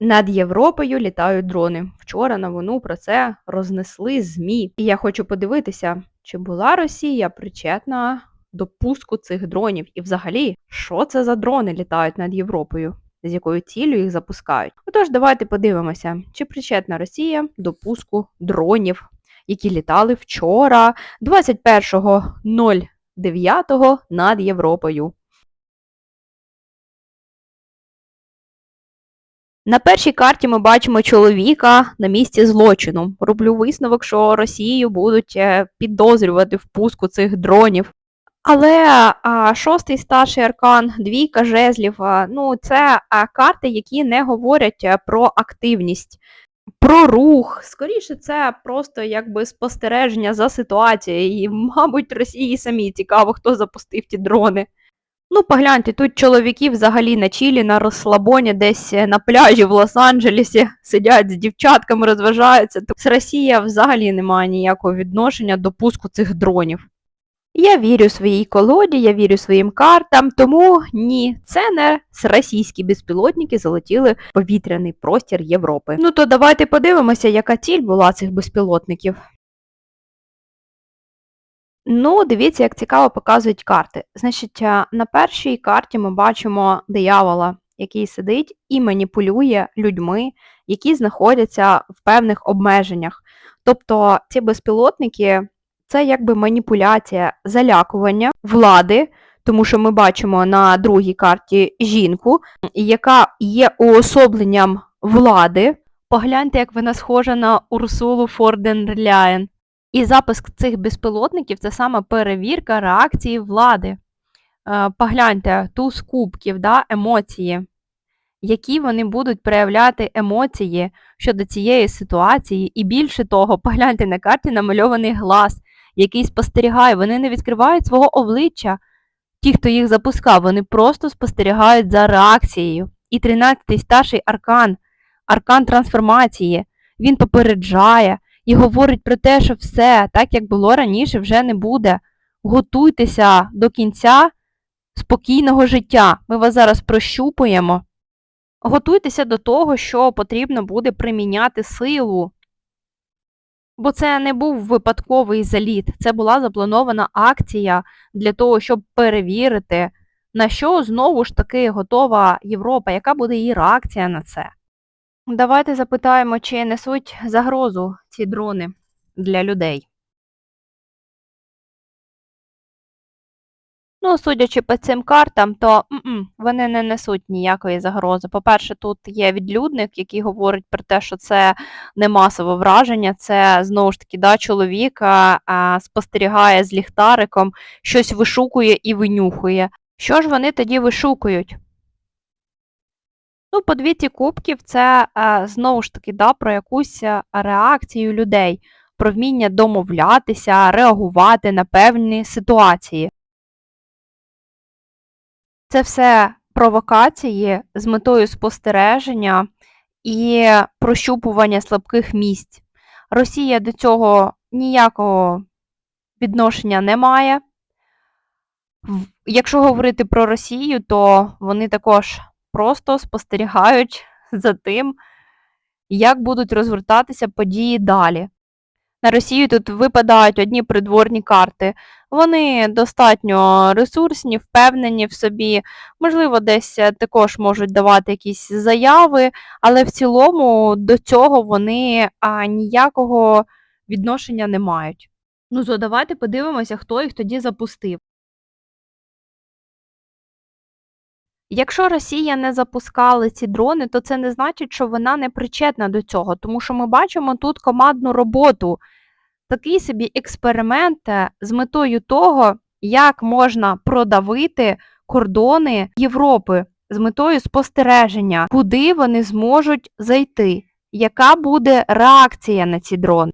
Над Європою літають дрони. Вчора новину про це рознесли ЗМІ. І я хочу подивитися, чи була Росія причетна до пуску цих дронів. І взагалі, що це за дрони літають над Європою, з якою ціллю їх запускають. Отож, давайте подивимося, чи причетна Росія до пуску дронів, які літали вчора, 21.09 над Європою. На першій карті ми бачимо чоловіка на місці злочину. Роблю висновок, що Росію будуть е, підозрювати в пуску цих дронів. Але а, шостий старший аркан, двійка жезлів, ну це а, карти, які не говорять е, про активність, про рух. Скоріше, це просто якби спостереження за ситуацією. І, мабуть, Росії самі цікаво, хто запустив ті дрони. Ну, погляньте, тут чоловіки взагалі на чілі, на розслабоні, десь е, на пляжі в Лос-Анджелесі сидять з дівчатками, розважаються. Тобто Росія взагалі не має ніякого відношення до пуску цих дронів. Я вірю своїй колоді, я вірю своїм картам, тому ні, це не російські безпілотники залетіли в повітряний простір Європи. Ну то давайте подивимося, яка ціль була цих безпілотників. Ну, дивіться, як цікаво показують карти. Значить, на першій карті ми бачимо диявола, який сидить і маніпулює людьми, які знаходяться в певних обмеженнях. Тобто ці безпілотники це якби маніпуляція, залякування влади, тому що ми бачимо на другій карті жінку, яка є уособленням влади. Погляньте, як вона схожа на Урсулу Форден-Ляєн. І запуск цих безпілотників це саме перевірка реакції влади. Е, Погляньте, туз кубків, да, емоції, які вони будуть проявляти емоції щодо цієї ситуації. І більше того, погляньте на карті намальований глаз, який спостерігає. Вони не відкривають свого обличчя. Ті, хто їх запускав, вони просто спостерігають за реакцією. І 13-й старший аркан, аркан трансформації, він попереджає і говорить про те, що все, так як було раніше, вже не буде. Готуйтеся до кінця спокійного життя. Ми вас зараз прощупуємо. Готуйтеся до того, що потрібно буде приміняти силу. Бо це не був випадковий заліт, це була запланована акція для того, щоб перевірити, на що знову ж таки готова Європа, яка буде її реакція на це. Давайте запитаємо, чи несуть загрозу ці дрони для людей. Ну, судячи по цим картам, то м-м, вони не несуть ніякої загрози. По-перше, тут є відлюдник, який говорить про те, що це не масове враження, це знову ж таки да, чоловік а, а, спостерігає з ліхтариком, щось вишукує і винюхує. Що ж вони тоді вишукують? Ну, по двійці кубків це е, знову ж таки да, про якусь е, реакцію людей, про вміння домовлятися, реагувати на певні ситуації. Це все провокації з метою спостереження і прощупування слабких місць. Росія до цього ніякого відношення не має. Якщо говорити про Росію, то вони також просто спостерігають за тим, як будуть розвертатися події далі. На Росію тут випадають одні придворні карти. Вони достатньо ресурсні, впевнені в собі, можливо, десь е, також можуть давати якісь заяви, але в цілому до цього вони а, ніякого відношення не мають. Ну, то подивимося, хто їх тоді запустив. Якщо Росія не запускала ці дрони, то це не значить, що вона не причетна до цього, тому що ми бачимо тут командну роботу, такий собі експеримент е, з метою того, як можна продавити кордони Європи з метою спостереження, куди вони зможуть зайти, яка буде реакція на ці дрони.